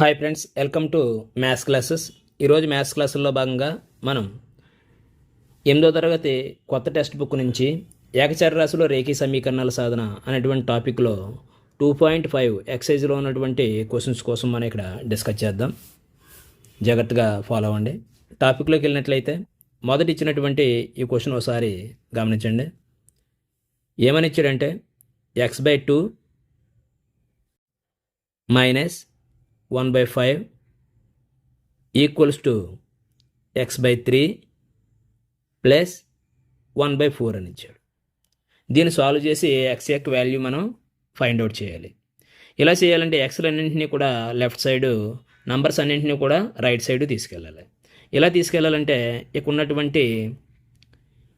Hi friends welcome to maths classes. ఈరోజు maths క్లాసుల్లో భాగంగా మనం ఎనిమిదో తరగతి కొత్త టెక్స్ట్ బుక్ నుంచి ఏకచర రాశిలో రేఖీ సమీకరణాల సాధన అనేటువంటి టాపిక్లో టూ పాయింట్ ఫైవ్ ఎక్సైజ్లో ఉన్నటువంటి క్వశ్చన్స్ కోసం మనం ఇక్కడ డిస్కస్ చేద్దాం. జాగ్రత్తగా ఫాలో అవ్వండి. టాపిక్లోకి వెళ్ళినట్లయితే మొదటి ఇచ్చినటువంటి ఈ క్వశ్చన్ ఒకసారి గమనించండి. ఏమని ఇచ్చాడంటే x by two minus one by five equals to x by three plus one by four అని ఇచ్చాడు. దీన్ని సాల్వ్ చేసి ఎక్స్ యొక్క వాల్యూ మనం ఫైండ్ అవుట్ చేయాలి. ఇలా చేయాలంటే ఎక్స్లు అన్నింటినీ కూడా లెఫ్ట్ సైడు నంబర్స్ అన్నింటినీ కూడా రైట్ సైడ్ తీసుకెళ్ళాలి. ఇలా తీసుకెళ్ళాలంటే ఇక్కడ ఉన్నటువంటి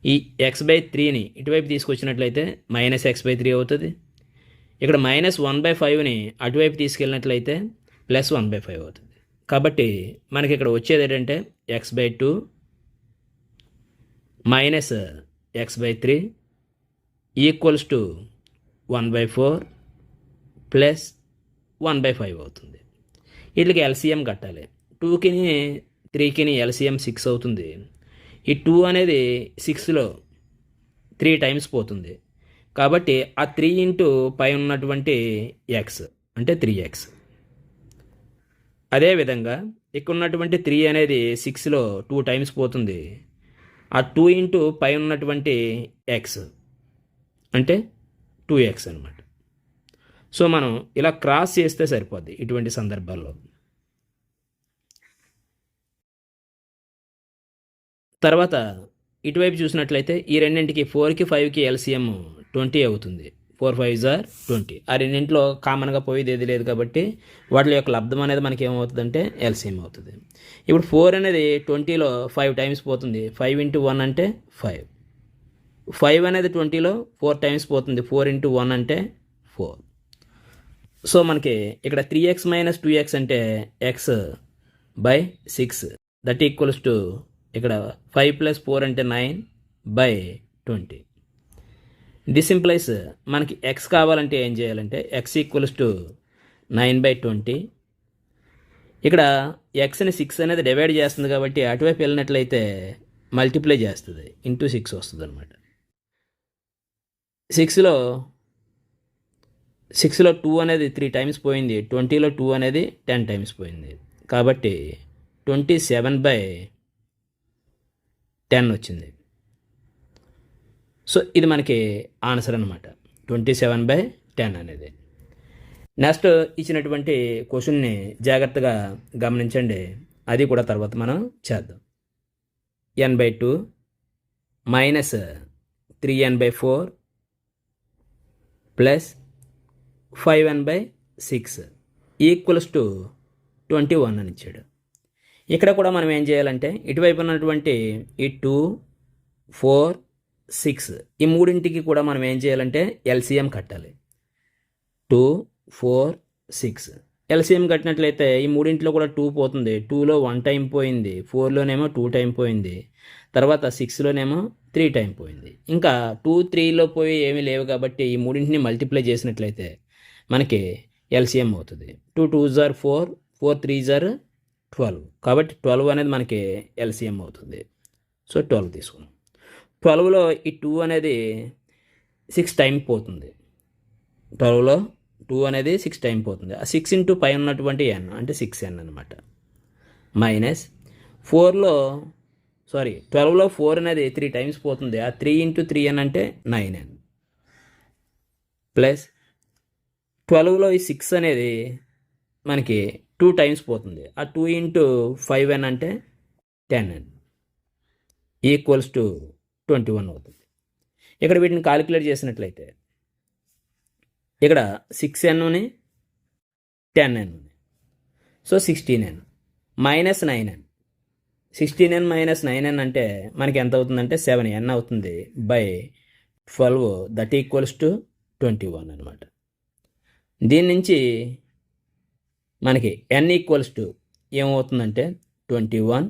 ఈ ఎక్స్ బై త్రీని ఇటువైపు తీసుకొచ్చినట్లయితే మైనస్ ఎక్స్ బై త్రీ అవుతుంది. ఇక్కడ మైనస్ వన్ బై ఫైవ్ని అటువైపు తీసుకెళ్ళినట్లయితే ప్లస్ వన్ బై ఫైవ్ అవుతుంది. కాబట్టి మనకి ఇక్కడ వచ్చేది ఏంటంటే x by two minus x by three equals to one by four plus one by five అవుతుంది. వీటికి ఎల్సిఎం కట్టాలి. టూకిని త్రీకిని ఎల్సిఎం సిక్స్ అవుతుంది. ఈ టూ అనేది సిక్స్లో త్రీ టైమ్స్ పోతుంది. కాబట్టి ఆ త్రీ ఇంటూ పై ఉన్నటువంటి ఎక్స్ అంటే త్రీ ఎక్స్ అదేవిధంగా ఇక్కడ ఉన్నటువంటి త్రీ అనేది సిక్స్లో టూ టైమ్స్ పోతుంది. ఆ టూ ఇంటూ పై ఉన్నటువంటి ఎక్స్ అంటే టూ ఎక్స్ అనమాట సో మనం ఇలా క్రాస్ చేస్తే సరిపోద్ది ఇటువంటి సందర్భాల్లో. తర్వాత ఇటువైపు చూసినట్లయితే ఈ రెండింటికి ఫోర్కి ఫైవ్కి ఎల్సిఎం ట్వంటీ అవుతుంది. ఫోర్ ఫైవ్ జార్ ట్వంటీ. ఆ రెండింటిలో కామన్గా పోయేది ఏది లేదు కాబట్టి వాటి యొక్క లబ్ధం అనేది మనకి ఏమవుతుందంటే ఎల్సిఎం అవుతుంది. ఇప్పుడు ఫోర్ అనేది ట్వంటీలో ఫైవ్ టైమ్స్ పోతుంది. ఫైవ్ ఇంటూ వన్ అంటే ఫైవ్. ఫైవ్ అనేది ట్వంటీలో ఫోర్ టైమ్స్ పోతుంది. ఫోర్ ఇంటూ వన్ అంటే ఫోర్. సో మనకి ఇక్కడ three x minus two x అంటే x by six. That equals to ఇక్కడ ఫైవ్ ప్లస్ ఫోర్ అంటే nine by twenty. This implies uh, మనకి ఎక్స్ కావాలంటే ఏం చేయాలంటే x equals to nine by twenty ఇక్కడ ఎక్స్ని సిక్స్ అనేది డివైడ్ చేస్తుంది కాబట్టి అటువైపు వెళ్ళినట్లయితే మల్టిప్లై చేస్తుంది ఇంటూ సిక్స్ వస్తుంది అనమాట సిక్స్లో సిక్స్లో టూ అనేది త్రీ టైమ్స్ పోయింది ట్వంటీలో టూ అనేది టెన్ టైమ్స్ పోయింది. కాబట్టి ట్వంటీ సెవెన్ బై టెన్ వచ్చింది. సో ఇది మనకి ఆన్సర్ అనమాట ట్వంటీ సెవెన్ బై టెన్ అనేది. నెక్స్ట్ ఇచ్చినటువంటి క్వశ్చన్ని జాగ్రత్తగా గమనించండి. అది కూడా తర్వాత మనం చేద్దాం. N by two minus three n by four plus five n by six equals to twenty one అని ఇచ్చాడు. ఇక్కడ కూడా మనం ఏం చేయాలంటే ఇటువైపు ఉన్నటువంటి ఈ టూ ఫోర్ సిక్స్. ఈ మూడింటికి కూడా మనం ఏం చేయాలంటే ఎల్సిఎం కట్టాలి. Two four six. ఎల్సిఎం కట్టినట్లయితే ఈ మూడింట్లో కూడా టూ పోతుంది. టూలో వన్ టైం పోయింది. ఫోర్లోనేమో టూ టైం పోయింది. తర్వాత సిక్స్లోనేమో త్రీ టైం పోయింది. ఇంకా టూ త్రీలో పోయి ఏమీ లేవు కాబట్టి ఈ మూడింటిని మల్టిప్లై చేసినట్లయితే మనకి ఎల్సిఎం అవుతుంది. టూ టూ జార్ ఫోర్ ఫోర్ త్రీ జార్ ట్వెల్వ్. కాబట్టి ట్వెల్వ్ అనేది మనకి ఎల్సిఎం అవుతుంది. సో ట్వెల్వ్ తీసుకున్నాం ట్వెల్వ్లో ఈ టూ అనేది సిక్స్ టైం పోతుంది. ట్వెల్వ్లో టూ అనేది సిక్స్ టైం పోతుంది. ఆ సిక్స్ ఇంటూ పై ఉన్నటువంటి ఎన్ అంటే సిక్స్ ఎన్ అనమాట మైనస్ ఫోర్లో సారీ ట్వెల్వ్లో ఫోర్ అనేది త్రీ టైమ్స్ పోతుంది. ఆ త్రీ ఇంటూ త్రీ ఎన్ అంటే నైన్ ఎన్ ప్లస్ ట్వెల్వ్లో ఈ సిక్స్ అనేది మనకి టూ టైమ్స్ పోతుంది. ఆ టూ ఇంటూ ఫైవ్ ఎన్ అంటే ten n equals to twenty one అవుతుంది. ఇక్కడ వీటిని కాలిక్యులేట్ చేసినట్లయితే ఇక్కడ సిక్స్ ఎన్ని ten n so sixteen n minus nine n sixteen n minus nine n అంటే మనకి ఎంత అవుతుందంటే సెవెన్ ఎన్ అవుతుంది by twelve that equals to twenty one అనమాట దీని నుంచి మనకి ఎన్ ఈక్వల్స్ టు ఏమవుతుందంటే ట్వంటీ వన్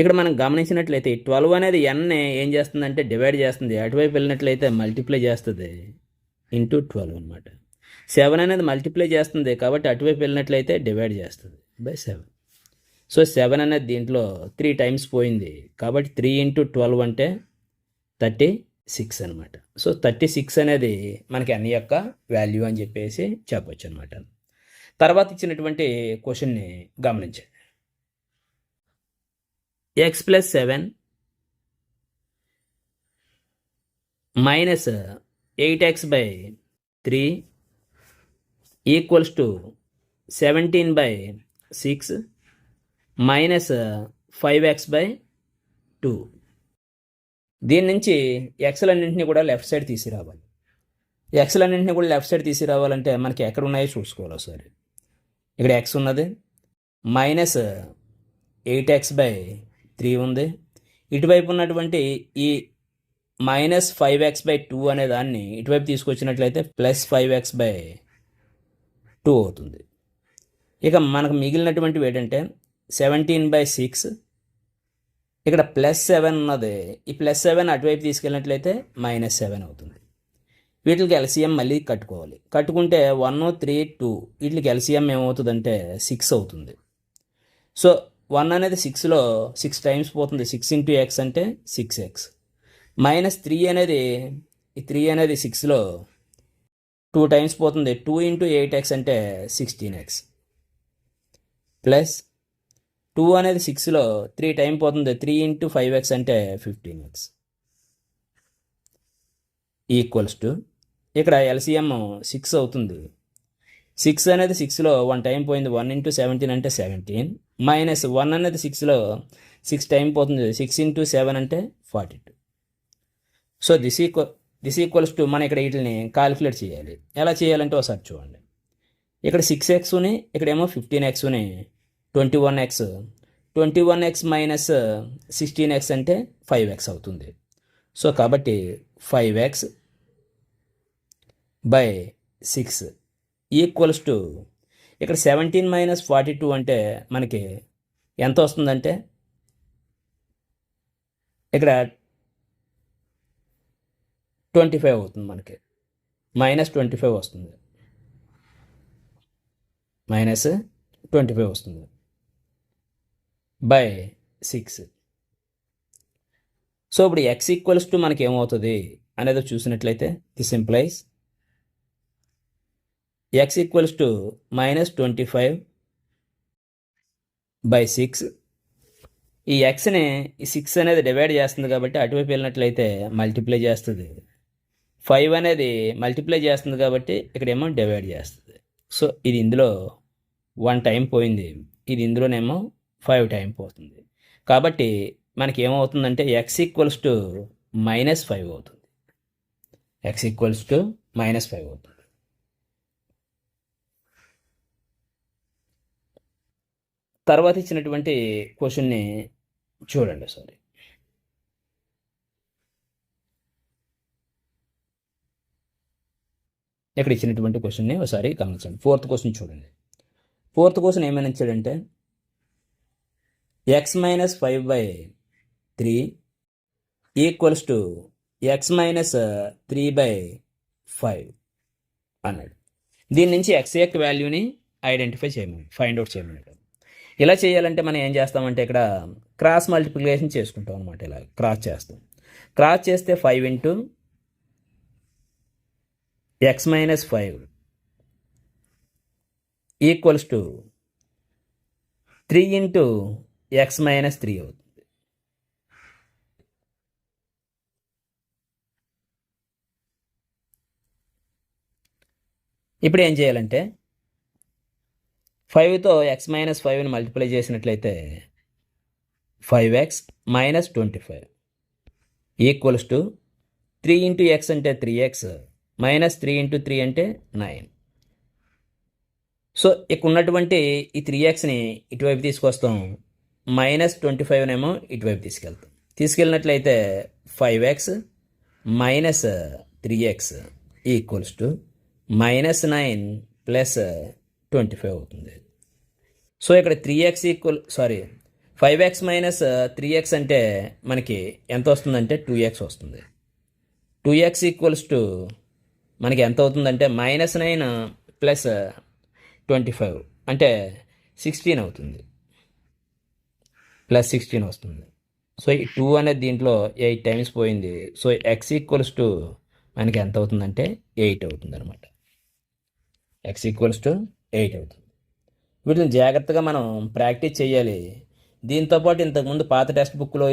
ఇక్కడ మనం గమనించినట్లయితే ట్వెల్వ్ అనేది ఎన్ ఏం చేస్తుందంటే డివైడ్ చేస్తుంది. అటువైపు వెళ్ళినట్లయితే మల్టిప్లై చేస్తుంది. ఇంటూ ట్వెల్వ్ అనమాట సెవెన్ అనేది మల్టిప్లై చేస్తుంది కాబట్టి అటువైపు వెళ్ళినట్లయితే డివైడ్ చేస్తుంది బై సెవెన్ సో సెవెన్ అనేది దీంట్లో త్రీ టైమ్స్ పోయింది. కాబట్టి త్రీ ఇంటూ ట్వెల్వ్ అంటే థర్టీ సిక్స్ అనమాట సో థర్టీ సిక్స్ అనేది మనకి అన్ని యొక్క వాల్యూ అని చెప్పేసి చెప్పొచ్చు అనమాట తర్వాత ఇచ్చినటువంటి క్వశ్చన్ని గమనించండి. X plus seven minus eight x by three equals to seventeen by six minus five x by two దీని నుంచి ఎక్స్లన్నింటినీ కూడా లెఫ్ట్ సైడ్ తీసిరావాలి ఎక్స్లన్నింటినీ కూడా లెఫ్ట్ సైడ్ తీసుకురావాలంటే మనకి ఎక్కడ ఉన్నాయో చూసుకోవాలి ఒకసారి. ఇక్కడ ఎక్స్ ఉన్నది. Minus eight x by three ఉంది. ఇటువైపు ఉన్నటువంటి ఈ minus five x by two అనే దాన్ని ఇటువైపు తీసుకొచ్చినట్లయితే plus five x by two అవుతుంది. ఇక మనకు మిగిలినటువంటివి ఏంటంటే సెవెంటీన్ బై సిక్స్ ఇక్కడ ప్లస్ సెవెన్ ఉన్నది. ఈ ప్లస్ సెవెన్ అటువైపు తీసుకెళ్ళినట్లయితే మైనస్ సెవెన్ అవుతుంది. వీటికి ఎల్సిఎం మళ్ళీ కట్టుకోవాలి. కట్టుకుంటే వన్ త్రీ టూ వీటికి ఎల్సిఎం ఏమవుతుందంటే సిక్స్ అవుతుంది. సో వన్ అనేది సిక్స్లో సిక్స్ టైమ్స్ పోతుంది. సిక్స్ ఇంటూ ఎక్స్ అంటే సిక్స్ ఎక్స్ మైనస్ త్రీ అనేది ఈ త్రీ అనేది సిక్స్లో టూ టైమ్స్ పోతుంది. టూ ఇంటూ ఎయిట్ ఎక్స్ అంటే సిక్స్టీన్ ఎక్స్ ప్లస్ టూ అనేది సిక్స్లో త్రీ టైం పోతుంది. త్రీ ఇంటూ ఫైవ్ ఎక్స్ అంటే ఫిఫ్టీన్ ఎక్స్ ఈక్వల్స్ టు ఇక్కడ ఎల్సిఎం సిక్స్ అవుతుంది. సిక్స్ అనేది సిక్స్లో వన్ టైం పోయింది వన్ ఇంటూ సెవెంటీన్ అంటే సెవెంటీన్ మైనస్ వన్ అనేది సిక్స్లో సిక్స్ టైం పోతుంది సిక్స్ ఇంటూ సెవెన్ అంటే forty two so this equal this equals to మనం ఇక్కడ వీటిని కాలిక్యులేట్ చేయాలి. ఎలా చేయాలంటే ఒకసారి చూడండి. ఇక్కడ సిక్స్ ఎక్స్ని ఇక్కడేమో fifteen ఎక్స్ని twenty one x twenty one x minus sixteen x అంటే ఫైవ్ ఎక్స్ అవుతుంది. సో కాబట్టి five x by six equals to ఇక్కడ సెవెంటీన్ మైనస్ ఫార్టీ టూ అంటే మనకి ఎంత వస్తుందంటే ఇక్కడ ట్వంటీ ఫైవ్ అవుతుంది మనకి. మైనస్ ట్వంటీ ఫైవ్ వస్తుంది. మైనస్ ట్వంటీ ఫైవ్ వస్తుంది. By six. సో ఇప్పుడు ఎక్స్ ఈక్వల్స్ టు మనకి ఏమవుతుంది? అనేది చూసినట్లయితే this implies x equals to minus twenty five by six ఈ ఎక్స్ని ఈ సిక్స్ అనేది డివైడ్ చేస్తుంది కాబట్టి అటువైపు వెళ్ళినట్లయితే మల్టిప్లై చేస్తుంది. ఫైవ్ అనేది మల్టిప్లై చేస్తుంది కాబట్టి ఇక్కడేమో డివైడ్ చేస్తుంది. సో ఇది ఇందులో వన్ టైం పోయింది. ఇది ఇందులోనేమో ఫైవ్ టైం పోతుంది. కాబట్టి మనకి ఏమవుతుందంటే x equals to minus five అవుతుంది. X equals to minus five అవుతుంది. తర్వాత ఇచ్చినటువంటి క్వశ్చన్ని చూడండి సారీ ఇక్కడ ఇచ్చినటువంటి క్వశ్చన్ని ఒకసారి గమనించండి. ఫోర్త్ క్వశ్చన్ చూడండి. ఫోర్త్ క్వశ్చన్ ఏమైనా ఇచ్చాడంటే x minus five by three equals to x minus three by five అన్నాడు. దీని నుంచి ఎక్స్ యొక్క వాల్యూని ఐడెంటిఫై చేయమని ఫైండ్ అవుట్ చేయమని ఇలా చేయాలంటే మనం ఏం చేస్తామంటే ఇక్కడ క్రాస్ మల్టిప్లికేషన్ చేసుకుంటాం అనమాట ఇలా క్రాస్ చేస్తాం. క్రాస్ చేస్తే five into x minus five equals to three into x minus three అవుతుంది. ఇప్పుడు ఏం చేయాలంటే ఫైవ్తో ఎక్స్ మైనస్ ఫైవ్ని మల్టిప్లై చేసినట్లయితే five x minus twenty five equals to three into x అంటే three x minus three into three అంటే nine. So ఇక్కడ ఉన్నటువంటి ఈ త్రీ ఎక్స్ని ఇటువైపు తీసుకొస్తాం. మైనస్ ట్వంటీ ఫైవ్నేమో ఇటువైపు తీసుకెళ్తాం. తీసుకెళ్ళినట్లయితే five x minus three x equals to minus nine plus twenty five అవుతుంది. సో ఇక్కడ three x equal sorry five x minus three x అంటే మనకి ఎంత వస్తుందంటే టూ ఎక్స్ వస్తుంది. టూ ఎక్స్ ఈక్వల్స్ టు మనకి ఎంత అవుతుందంటే minus nine plus twenty five అంటే సిక్స్టీన్ అవుతుంది. ప్లస్ సిక్స్టీన్ వస్తుంది. సో ఈ టూ అనేది దీంట్లో ఎయిట్ టైమ్స్ పోయింది. సో ఎక్స్ ఈక్వల్స్ టు మనకి ఎంత అవుతుందంటే ఎయిట్ అవుతుంది అనమాట ఎక్స్ ఈక్వల్స్ టు ఎయిట్ అవుతుంది. వీటిని జాగ్రత్తగా మనం ప్రాక్టీస్ చేయాలి. దీంతోపాటు ఇంతకుముందు పాత టెక్స్ట్ బుక్లో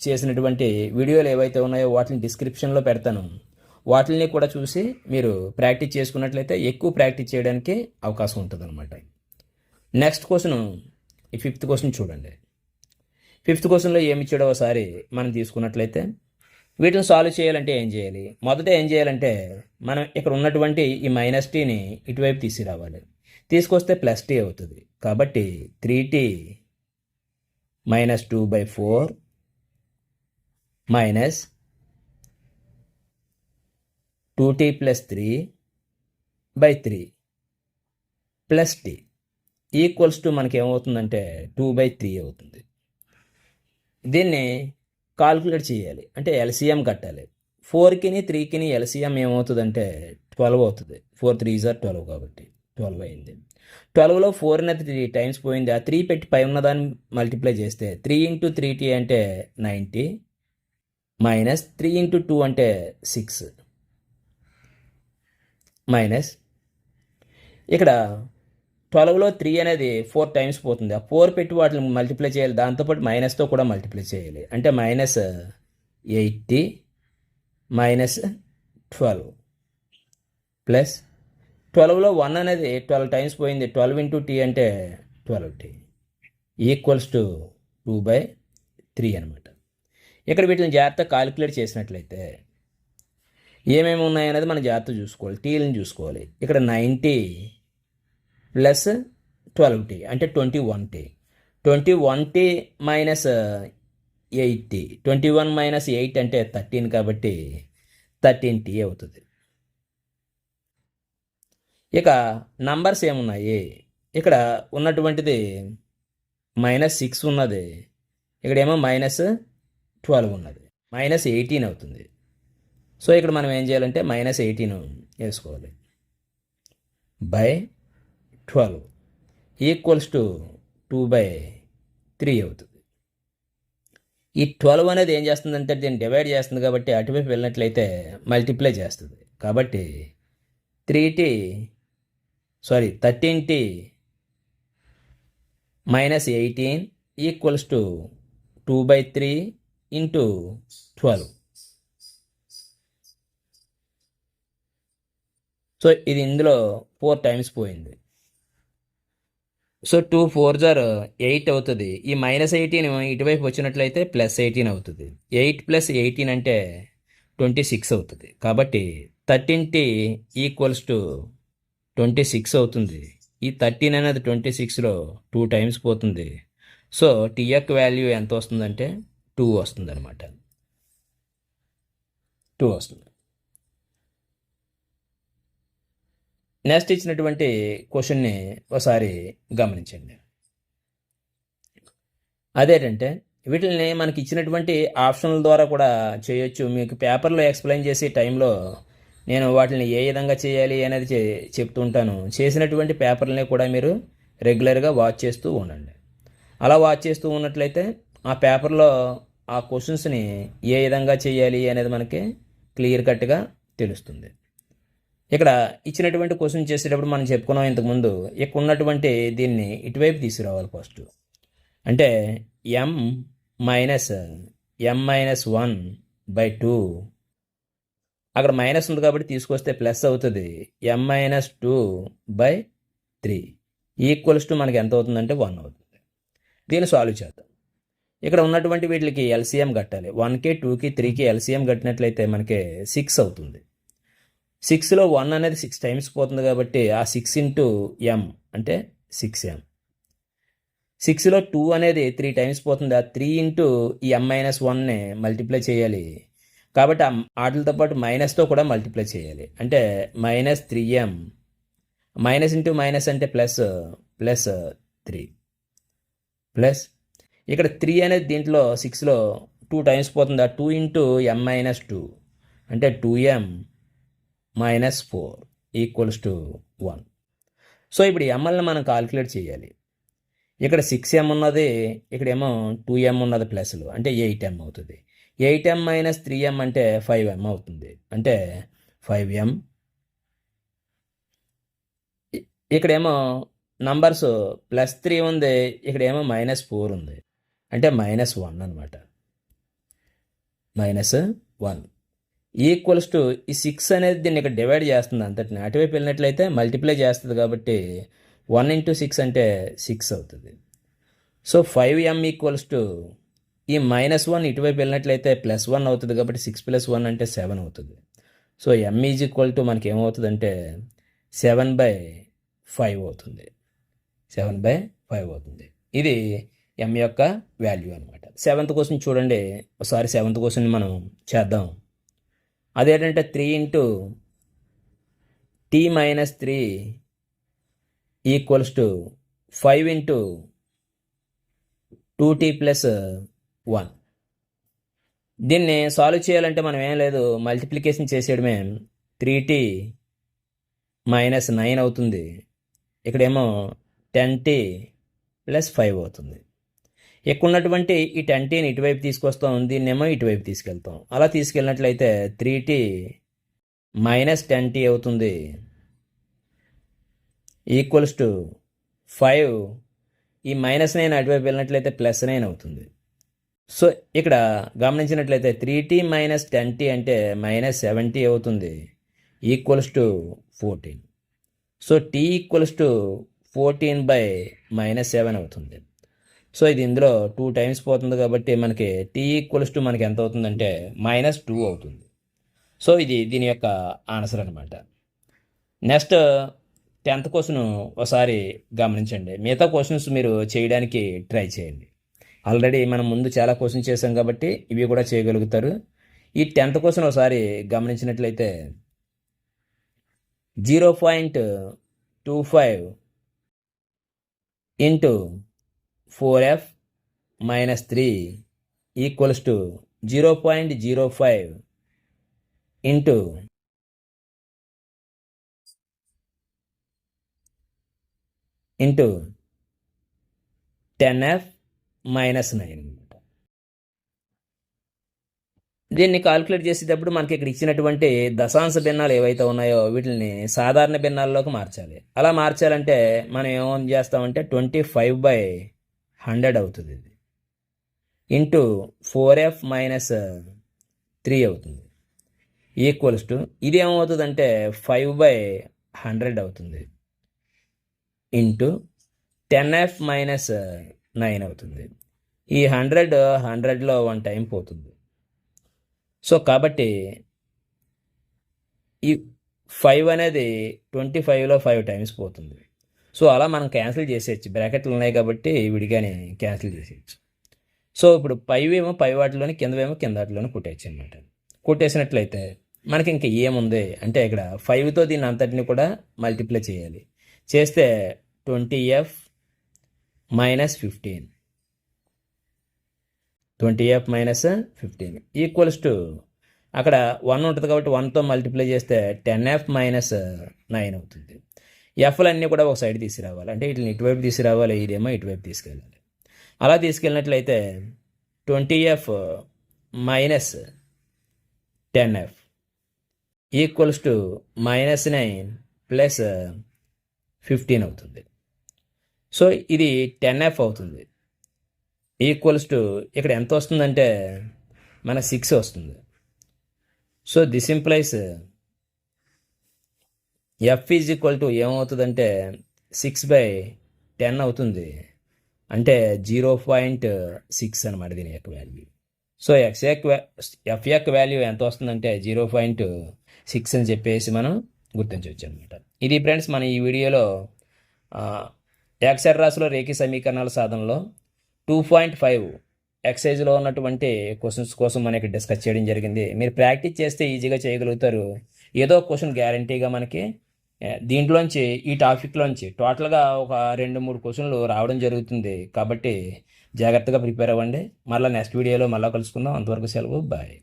చేసినటువంటి వీడియోలు ఏవైతే ఉన్నాయో వాటిని డిస్క్రిప్షన్లో పెడతాను. వాటిని కూడా చూసి మీరు ప్రాక్టీస్ చేసుకున్నట్లయితే ఎక్కువ ప్రాక్టీస్ చేయడానికి అవకాశం ఉంటుంది అనమాట నెక్స్ట్ క్వశ్చన్ ఈ ఫిఫ్త్ క్వశ్చన్ చూడండి. ఫిఫ్త్ క్వశ్చన్లో ఏమి ఇచ్చాడో ఒకసారి మనం తీసుకున్నట్లయితే వీటిని సాల్వ్ చేయాలంటే ఏం చేయాలి? మొదట ఏం చేయాలంటే మనం ఇక్కడ ఉన్నటువంటి ఈ మైనస్ టీని ఇటువైపు తీసుకురావాలి. తీసుకొస్తే ప్లస్ టీ అవుతుంది. కాబట్టి three t minus two by four minus two t plus three by three plus t equals to మనకి ఏమవుతుందంటే టూ బై త్రీ అవుతుంది. దీన్ని కాల్కులేట్ చేయాలి. అంటే ఎల్సిఎం కట్టాలి. ఫోర్కిని త్రీకిని ఎల్సిఎం ఏమవుతుందంటే ట్వెల్వ్ అవుతుంది. ఫోర్ త్రీ జార్ ట్వెల్వ్ కాబట్టి. ట్వెల్వ్ అయింది. ట్వెల్వ్లో ఫోర్ అనేది త్రీ టైమ్స్ పోయింది. ఆ త్రీ పెట్టి పై ఉన్నదాన్ని మల్టిప్లై చేస్తే త్రీ ఇంటూ త్రీ టీ అంటే nine t minus three into two అంటే సిక్స్ మైనస్ ఇక్కడ ట్వెల్వ్లో త్రీ అనేది ఫోర్ టైమ్స్ పోతుంది. ఆ ఫోర్ పెట్టి వాటిని మల్టిప్లై చేయాలి. దాంతోపాటు మైనస్తో కూడా మల్టిప్లై చేయాలి. అంటే minus eight t minus twelve plus ట్వెల్వ్లో one అనేది ట్వెల్వ్ టైమ్స్ పోయింది. ట్వెల్వ్ ఇంటూ టీ అంటే twelve t equals to two by three అనమాట ఇక్కడ వీటిని జాగ్రత్తగా కాలిక్యులేట్ చేసినట్లయితే ఏమేమి ఉన్నాయనేది మనం జాగ్రత్త చూసుకోవాలి. టీలను చూసుకోవాలి. ఇక్కడ nine t plus twelve t అంటే twenty one t twenty one t minus eight t twenty one minus eight అంటే థర్టీన్ కాబట్టి థర్టీన్ టీ అవుతుంది. ఇక నంబర్స్ ఏమున్నాయి? ఇక్కడ ఉన్నటువంటిది మైనస్ సిక్స్ ఉన్నది. ఇక్కడేమో మైనస్ ట్వెల్వ్ ఉన్నది. మైనస్ ఎయిటీన్ అవుతుంది. సో ఇక్కడ మనం ఏం చేయాలంటే మైనస్ ఎయిటీన్ వేసుకోవాలి. By twelve equals to two by three అవుతుంది. ఈ ట్వెల్వ్ అనేది ఏం చేస్తుందంటే దీన్ని డివైడ్ చేస్తుంది కాబట్టి అటువైపు వెళ్ళినట్లయితే మల్టిప్లై చేస్తుంది. కాబట్టి three t sorry thirteen t minus eighteen equals to two by three into twelve so ఇది ఇందులో ఫోర్ టైమ్స్ పోయింది. సో టూ ఫోర్ జార్ ఎయిట్ అవుతుంది. ఈ మైనస్ ఎయిటీన్ ఇటువైపు వచ్చినట్లయితే ప్లస్ ఎయిటీన్ అవుతుంది. ఎయిట్ ప్లస్ ఎయిటీన్ అంటే ట్వంటీ సిక్స్ అవుతుంది. కాబట్టి thirteen t equals to twenty six అవుతుంది. ఈ థర్టీన్ అనేది ట్వంటీ సిక్స్లో టూ టైమ్స్ పోతుంది. సో టీఎక్ వాల్యూ ఎంత వస్తుందంటే టూ వస్తుంది అనమాట టూ వస్తుంది. నెక్స్ట్ ఇచ్చినటువంటి క్వశ్చన్ని ఒకసారి గమనించండి. అదేంటంటే వీటిని మనకి ఇచ్చినటువంటి ఆప్షన్ల ద్వారా కూడా చేయొచ్చు. మీకు పేపర్లో ఎక్స్ప్లెయిన్ చేసే టైంలో నేను వాటిని ఏ విధంగా చేయాలి అనేది చె చెప్తుంటాను. చేసినటువంటి పేపర్లని కూడా మీరు రెగ్యులర్గా వాచ్ చేస్తూ ఉండండి. అలా వాచ్ చేస్తూ ఉన్నట్లయితే ఆ పేపర్లో ఆ క్వశ్చన్స్ని ఏ విధంగా చేయాలి అనేది మనకి క్లియర్ కట్గా తెలుస్తుంది. ఇక్కడ ఇచ్చినటువంటి క్వశ్చన్ చేసేటప్పుడు మనం చెప్పుకున్నాం ఇంతకుముందు ఇక్కడ ఉన్నటువంటి దీన్ని ఇటువైపు తీసుకురావాలి ఫస్ట్. అంటే m minus m minus one by two అక్కడ మైనస్ ఉంది కాబట్టి తీసుకొస్తే ప్లస్ అవుతుంది. M minus two by three equals to మనకి ఎంత అవుతుందంటే వన్ అవుతుంది. దీన్ని సాల్వ్ చేద్దాం. ఇక్కడ ఉన్నటువంటి వీటికి ఎల్సిఎం కట్టాలి. వన్కి టూకి త్రీకి ఎల్సిఎం కట్టినట్లయితే మనకి సిక్స్ అవుతుంది. సిక్స్లో వన్ అనేది సిక్స్ టైమ్స్ పోతుంది కాబట్టి ఆ సిక్స్ ఇంటూ ఎం అంటే సిక్స్ ఎం సిక్స్లో టూ అనేది త్రీ టైమ్స్ పోతుంది. ఆ త్రీ ఇంటూ ఈ ఎం మైనస్ వన్ని మల్టిప్లై చేయాలి. కాబట్టి వాటితో పాటు మైనస్తో కూడా మల్టిప్లై చేయాలి. అంటే minus three m minus into minus అంటే ప్లస్ ప్లస్ త్రీ ప్లస్ ఇక్కడ త్రీ అనేది దీంట్లో సిక్స్లో టూ టైమ్స్ పోతుంది. ఆ two into m minus two అంటే two m minus four equals to one so ఇప్పుడు ఎంఎల్ని మనం కాలిక్యులేట్ చేయాలి. ఇక్కడ సిక్స్ ఎం ఉన్నది ఇక్కడేమో టూ ఎం ఉన్నది ప్లస్లు అంటే ఎయిట్ ఎం అవుతుంది. Eight m minus three m అంటే ఫైవ్ ఎం అవుతుంది. అంటే ఫైవ్ ఎం. ఇక్కడేమో నంబర్స్ ప్లస్ త్రీ ఉంది ఇక్కడేమో మైనస్ ఫోర్ ఉంది. అంటే మైనస్ వన్ అనమాట మైనస్ వన్. ఈక్వల్స్ టు ఈ సిక్స్ అనేది దీన్ని ఇక్కడ డివైడ్ చేస్తుంది. అంతటిని అటువైపు వెళ్ళినట్లయితే మల్టిప్లై చేస్తుంది కాబట్టి వన్ ఇంటూ సిక్స్ అంటే సిక్స్ అవుతుంది. So five m equals to ఈ మైనస్ వన్ ఇటువైపు వెళ్ళినట్లయితే ప్లస్ వన్ అవుతుంది కాబట్టి సిక్స్ ప్లస్ వన్ అంటే సెవెన్ అవుతుంది. So m is equal to మనకి ఏమవుతుంది అంటే సెవెన్ బై ఫైవ్ అవుతుంది. సెవెన్ బై ఫైవ్ అవుతుంది. ఇది ఎం యొక్క వాల్యూ అనమాట సెవెంత్ క్వశ్చన్ చూడండి. ఒకసారి సెవెంత్ క్వశ్చన్ మనం చేద్దాం. అదేంటంటే three into t minus three equals to five into two t plus one. దీన్ని సాల్వ్ చేయాలంటే మనం ఏం లేదు మల్టిప్లికేషన్ చేసేయడమే. త్రీ టీ మైనస్ నైన్ అవుతుంది. ఇక్కడేమో టెన్ టీ ప్లస్ ఫైవ్ అవుతుంది. ఎక్కువ ఉన్నటువంటి ఈ టెన్ టీని ఇటువైపు తీసుకొస్తాం దీన్నేమో ఇటువైపు తీసుకెళ్తాం. అలా తీసుకెళ్ళినట్లయితే three t minus ten t అవుతుంది. ఈక్వల్స్ టు ఫైవ్ ఈ మైనస్ నైన్ అటువైపు వెళ్ళినట్లయితే ప్లస్ నైన్ అవుతుంది. సో ఇక్కడ గమనించినట్లయితే three t minus ten t అంటే మైనస్ సెవెంటీ అవుతుంది equals to fourteen. So t equals to fourteen by minus seven అవుతుంది. సో ఇది ఇందులో టూ టైమ్స్ పోతుంది కాబట్టి మనకి టీ ఈక్వల్స్ టు మనకి ఎంత అవుతుందంటే మైనస్ టూ అవుతుంది. సో ఇది దీని యొక్క ఆన్సర్ అనమాట నెక్స్ట్ టెన్త్ క్వశ్చన్ ఒకసారి గమనించండి. మిగతా క్వశ్చన్స్ మీరు చేయడానికి ట్రై చేయండి. ఆల్రెడీ మనం ముందు చాలా క్వశ్చన్ చేసాం కాబట్టి ఇవి కూడా చేయగలుగుతారు. ఈ టెన్త్ క్వశ్చన్ ఒకసారి గమనించినట్లయితే zero point two five into four f minus three equals to zero point zero five into into ten f minus nine దీన్ని కాల్కులేట్ చేసేటప్పుడు మనకి ఇక్కడ ఇచ్చినటువంటి దశాంశ భిన్నాలు ఏవైతే ఉన్నాయో వీటిని సాధారణ భిన్నాల్లోకి మార్చాలి. అలా మార్చాలంటే మనం ఏమేం చేస్తామంటే ట్వంటీ ఫైవ్ బై హండ్రెడ్ అవుతుంది ఇది. Into four f minus three అవుతుంది. ఈక్వల్స్ టు ఇది ఏమవుతుందంటే ఫైవ్ బై హండ్రెడ్ అవుతుంది. Into ten f minus nine అవుతుంది. ఈ హండ్రెడ్ హండ్రెడ్లో వన్ టైం పోతుంది. సో కాబట్టి ఈ ఫైవ్ అనేది ట్వంటీ ఫైవ్లో ఫైవ్ టైమ్స్ పోతుంది. సో అలా మనం క్యాన్సిల్ చేసేయచ్చు. బ్రాకెట్లు ఉన్నాయి కాబట్టి విడిగానే క్యాన్సిల్ చేసేయచ్చు. సో ఇప్పుడు పైవ్ ఏమో పై వాటిలోని కిందవేమో కింద వాటిలోని కుట్టేయచ్చు అనమాట కుట్టేసినట్లయితే మనకి ఇంకా ఏముంది అంటే ఇక్కడ ఫైవ్తో దీన్ని అంతటిని కూడా మల్టిప్లై చేయాలి. చేస్తే twenty f minus fifteen twenty f minus fifteen equals to అక్కడ వన్ ఉంటుంది కాబట్టి వన్తో మల్టిప్లై చేస్తే టెన్ ఎఫ్ మైనస్ నైన్ అవుతుంది. ఎఫ్లు అన్నీ కూడా ఒక సైడ్ తీసుకురావాలి. అంటే వీటిని ఇటువైపు తీసుకురావాలి ఇదేమో ఇటువైపు తీసుకెళ్ళాలి. అలా తీసుకెళ్ళినట్లయితే twenty f minus ten f equals to minus nine plus fifteen అవుతుంది. సో ఇది టెన్ ఎఫ్ అవుతుంది. E ఈక్వల్స్ టు ఇక్కడ ఎంత వస్తుందంటే మన సిక్స్ వస్తుంది. So this implies f is equal to ఏమవుతుందంటే సిక్స్ బై టెన్ అవుతుంది. అంటే జీరో పాయింట్ సిక్స్ అనమాట దీని యొక్క వాల్యూ సో ఎక్స్ యొక్క ఎఫ్ యొక్క వాల్యూ ఎంత వస్తుందంటే జీరో పాయింట్ సిక్స్ అని చెప్పేసి మనం గుర్తించవచ్చు అనమాట ఇది ఫ్రెండ్స్ మన ఈ వీడియోలో యాక్సర్ రాశిలో రేఖీ సమీకరణాల సాధనలో టూ పాయింట్ ఫైవ్ ఎక్సైజ్లో ఉన్నటువంటి క్వశ్చన్స్ కోసం మనకి డిస్కస్ చేయడం జరిగింది. మీరు ప్రాక్టీస్ చేస్తే ఈజీగా చేయగలుగుతారు. ఏదో క్వశ్చన్ గ్యారంటీగా మనకి దీంట్లోంచి ఈ టాపిక్లోంచి టోటల్గా ఒక రెండు మూడు క్వశ్చన్లు రావడం జరుగుతుంది. కాబట్టి జాగ్రత్తగా ప్రిపేర్ అవ్వండి. మళ్ళీ నెక్స్ట్ వీడియోలో మళ్ళీ కలుసుకుందాం. అంతవరకు సెలవు. బాయ్